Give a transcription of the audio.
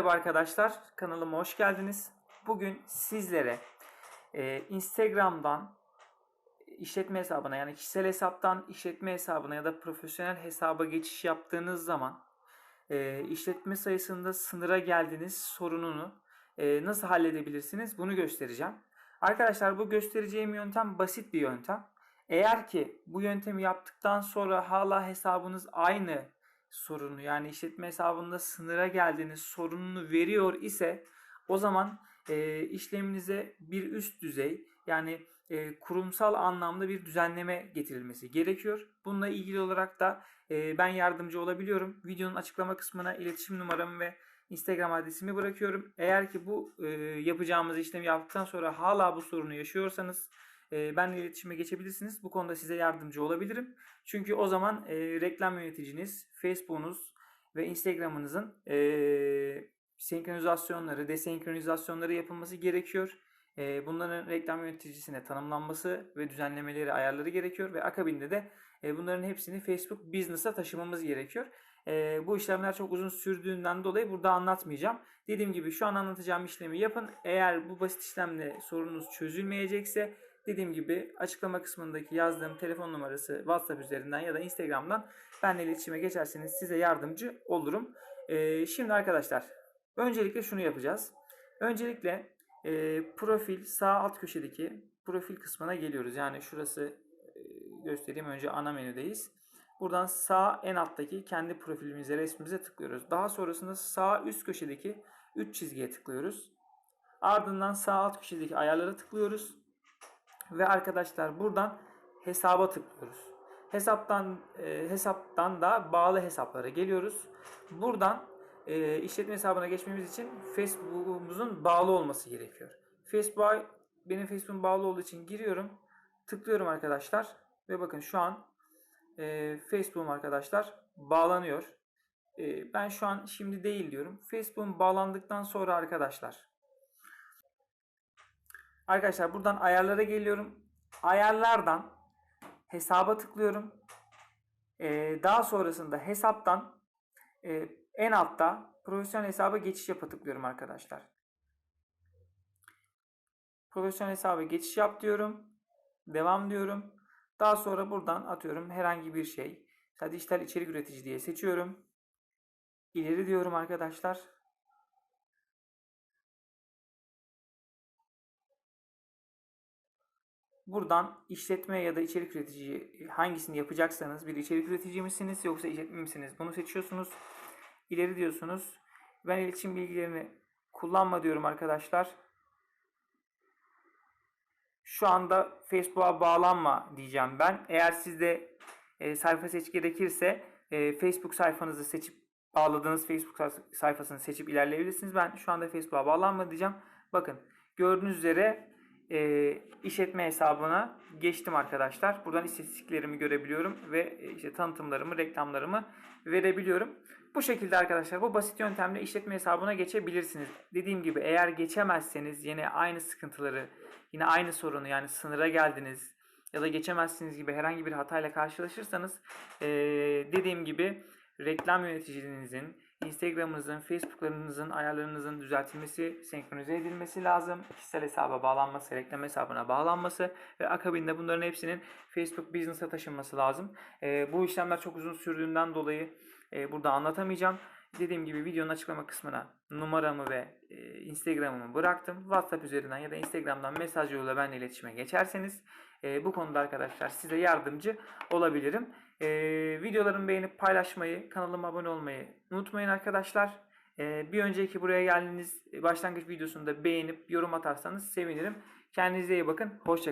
Merhaba arkadaşlar, kanalıma hoş geldiniz. Bugün sizlere e, Instagram'dan işletme hesabına yani kişisel hesaptan işletme hesabına ya da profesyonel hesaba geçiş yaptığınız zaman e, işletme sayısında sınıra geldiğiniz sorununu e, nasıl halledebilirsiniz bunu göstereceğim. Arkadaşlar bu göstereceğim yöntem basit bir yöntem. Eğer ki bu yöntemi yaptıktan sonra hala hesabınız aynı sorunu yani işletme hesabında sınıra geldiğiniz sorununu veriyor ise o zaman e, işleminize bir üst düzey yani e, kurumsal anlamda bir düzenleme getirilmesi gerekiyor. Bununla ilgili olarak da e, ben yardımcı olabiliyorum. Videonun açıklama kısmına iletişim numaramı ve Instagram adresimi bırakıyorum. Eğer ki bu e, yapacağımız işlemi yaptıktan sonra hala bu sorunu yaşıyorsanız e, benimle iletişime geçebilirsiniz. Bu konuda size yardımcı olabilirim. Çünkü o zaman e, reklam yöneticiniz, Facebook'unuz ve Instagram'ınızın e, senkronizasyonları, desenkronizasyonları yapılması gerekiyor. E, bunların reklam yöneticisine tanımlanması ve düzenlemeleri, ayarları gerekiyor ve akabinde de e, bunların hepsini Facebook Business'a taşımamız gerekiyor. E, bu işlemler çok uzun sürdüğünden dolayı burada anlatmayacağım. Dediğim gibi şu an anlatacağım işlemi yapın. Eğer bu basit işlemle sorununuz çözülmeyecekse dediğim gibi açıklama kısmındaki yazdığım telefon numarası WhatsApp üzerinden ya da Instagram'dan benimle iletişime geçerseniz size yardımcı olurum. Ee, şimdi arkadaşlar öncelikle şunu yapacağız. Öncelikle e, profil sağ alt köşedeki profil kısmına geliyoruz. Yani şurası e, göstereyim önce ana menüdeyiz. Buradan sağ en alttaki kendi profilimize resmimize tıklıyoruz. Daha sonrasında sağ üst köşedeki 3 çizgiye tıklıyoruz. Ardından sağ alt köşedeki ayarlara tıklıyoruz. Ve arkadaşlar buradan hesaba tıklıyoruz. Hesaptan e, hesaptan da bağlı hesaplara geliyoruz. Buradan e, işletme hesabına geçmemiz için Facebook'umuzun bağlı olması gerekiyor. Facebook'a benim Facebook'um bağlı olduğu için giriyorum. Tıklıyorum arkadaşlar. Ve bakın şu an e, Facebook'um arkadaşlar bağlanıyor. E, ben şu an şimdi değil diyorum. Facebook'um bağlandıktan sonra arkadaşlar Arkadaşlar buradan ayarlara geliyorum. Ayarlardan hesaba tıklıyorum. Ee, daha sonrasında hesaptan e, en altta profesyonel hesaba geçiş yapa tıklıyorum arkadaşlar. Profesyonel hesaba geçiş yap diyorum. Devam diyorum. Daha sonra buradan atıyorum herhangi bir şey. Sadece dijital içerik üretici diye seçiyorum. İleri diyorum arkadaşlar. Buradan işletme ya da içerik üretici hangisini yapacaksanız bir içerik üretici misiniz yoksa işletme misiniz? Bunu seçiyorsunuz. İleri diyorsunuz. Ben iletişim bilgilerini kullanma diyorum arkadaşlar. Şu anda Facebook'a bağlanma diyeceğim ben. Eğer sizde e, sayfa seç gerekirse e, Facebook sayfanızı seçip bağladığınız Facebook sayfasını seçip ilerleyebilirsiniz. Ben şu anda Facebook'a bağlanma diyeceğim. Bakın gördüğünüz üzere e, işletme hesabına geçtim arkadaşlar. Buradan istatistiklerimi görebiliyorum ve e, işte tanıtımlarımı, reklamlarımı verebiliyorum. Bu şekilde arkadaşlar bu basit yöntemle işletme hesabına geçebilirsiniz. Dediğim gibi eğer geçemezseniz yine aynı sıkıntıları, yine aynı sorunu yani sınıra geldiniz ya da geçemezsiniz gibi herhangi bir hatayla karşılaşırsanız e, dediğim gibi reklam yöneticinizin Instagram'ınızın, Facebook'larınızın ayarlarınızın düzeltilmesi, senkronize edilmesi lazım. Kişisel hesaba bağlanması, reklam hesabına bağlanması ve akabinde bunların hepsinin Facebook Business'a taşınması lazım. E, bu işlemler çok uzun sürdüğünden dolayı e, burada anlatamayacağım. Dediğim gibi videonun açıklama kısmına numaramı ve e, Instagram'ımı bıraktım. WhatsApp üzerinden ya da Instagram'dan mesaj yoluyla benimle iletişime geçerseniz e, bu konuda arkadaşlar size yardımcı olabilirim. E, videolarımı beğenip paylaşmayı, kanalıma abone olmayı unutmayın arkadaşlar. E, bir önceki buraya geldiğiniz başlangıç videosunu da beğenip yorum atarsanız sevinirim. Kendinize iyi bakın. Hoşçakalın.